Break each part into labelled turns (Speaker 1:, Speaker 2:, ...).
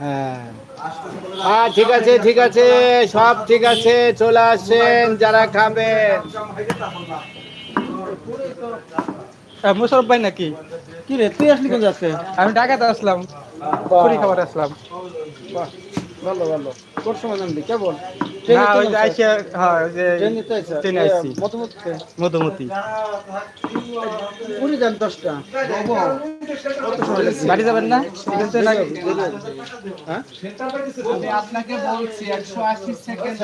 Speaker 1: হ্যাঁ। হ্যাঁ ঠিক আছে ঠিক আছে সব ঠিক আছে চলে আসেন যারা খাবেন
Speaker 2: মুশারফ ভাই নাকি?
Speaker 1: কি রে তুই আসলি কোন যাচ্ছে
Speaker 2: আমি ঢাকাতে আসলাম পুরি খাবার আসলাম।
Speaker 1: ভালো ভালো। তোর সময় জানবি কেমন?
Speaker 2: না ওই যে আইসা হ্যাঁ ওই যে
Speaker 1: ট্রেনে তো আইসা?
Speaker 2: আইছি মধুমতি?
Speaker 1: পুরি যান দশটা।
Speaker 2: বাড়ি যাবেন না?
Speaker 1: হ্যাঁ আপনাকে বলছি একশো আশি সেকেন্ড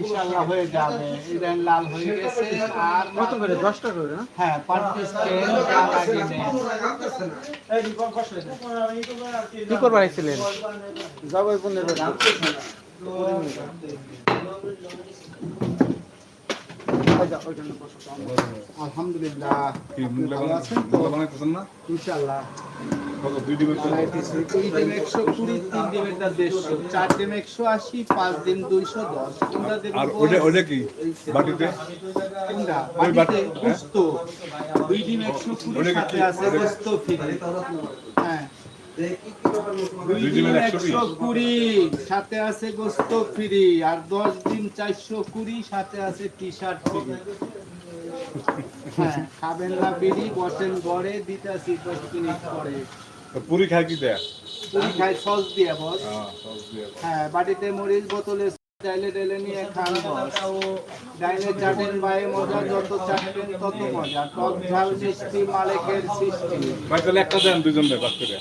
Speaker 1: ইনশাআল্লাহ হয়ে? হয়ে
Speaker 2: কত করে? দশটা করে
Speaker 1: হ্যাঁ।
Speaker 2: কি করবার আইছিলেন?
Speaker 1: পনেরো আলহামদুলিল্লাহ
Speaker 3: দুই ডিমের
Speaker 1: একশো কুড়ি তিন ডিমেরটা দেড়শো চার ডিম একশো আশি পাঁচ ডিম দুইশো দশ
Speaker 3: আর ওটা ওটা কি বাটিতে
Speaker 1: বাটিতে গোস্ত দুই ডিম একশো কুড়ি
Speaker 3: ওটা কি-
Speaker 1: সাথে আছে গোস্ত ফ্রি হ্যাঁ কুড়ি সাথে আছে গোস্ত ফ্রি আর দশ ডিম চারশো কুড়ি সাথে আছে টি শার্ট ফ্রি। হ্যাঁ খাবেন না বিড়ি বসেন ঘরে দশ মিনিট পরে।
Speaker 3: পুরি খায় কি দেয়?
Speaker 1: পুরি খাই সস দিয়ে বস।
Speaker 3: হ্যাঁ
Speaker 1: হ্যাঁ বাটিতে মরিচ বোতলে ডাইলে ডাইলে নিয়ে খান বস। ডাইলে চাটেন বাইরে মজা যত চাটবেন তত মজা। টক ঝাল মিষ্টি মালিকের সৃষ্টি।
Speaker 3: ভাই তাহলে একটা দেন পাঁচ করে।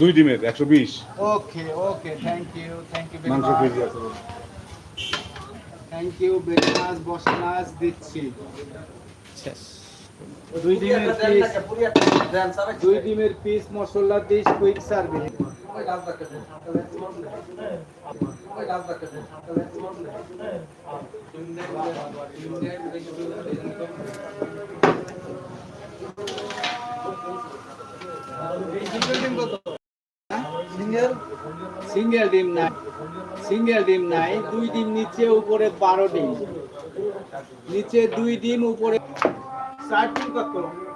Speaker 3: দুই ডিমের একশো বিশ।
Speaker 1: Okay okay thank you thank you
Speaker 3: মাংস কেজি আছে।
Speaker 1: থ্যাংক ইউ বেকনাস বসনাস দিচ্ছি। দুই ডিমের পিস দুই ডিমের piece masala this quick service single single ডিম নাই সিঙ্গেল ডিম নাই, দুই ডিম নিচে উপরে বারো ডিম নিচে দুই ডিম উপরে চার ডিম কত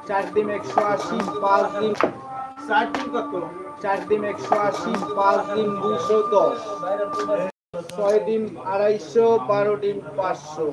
Speaker 1: চার ডিম একশো আশি, পাঁচ ডিম চার ডিম কত চার ডিম একশো আশি, পাঁচ ডিম দুইশো দশ। ছয় ডিম আড়াইশো, বারো ডিম পাঁচশো।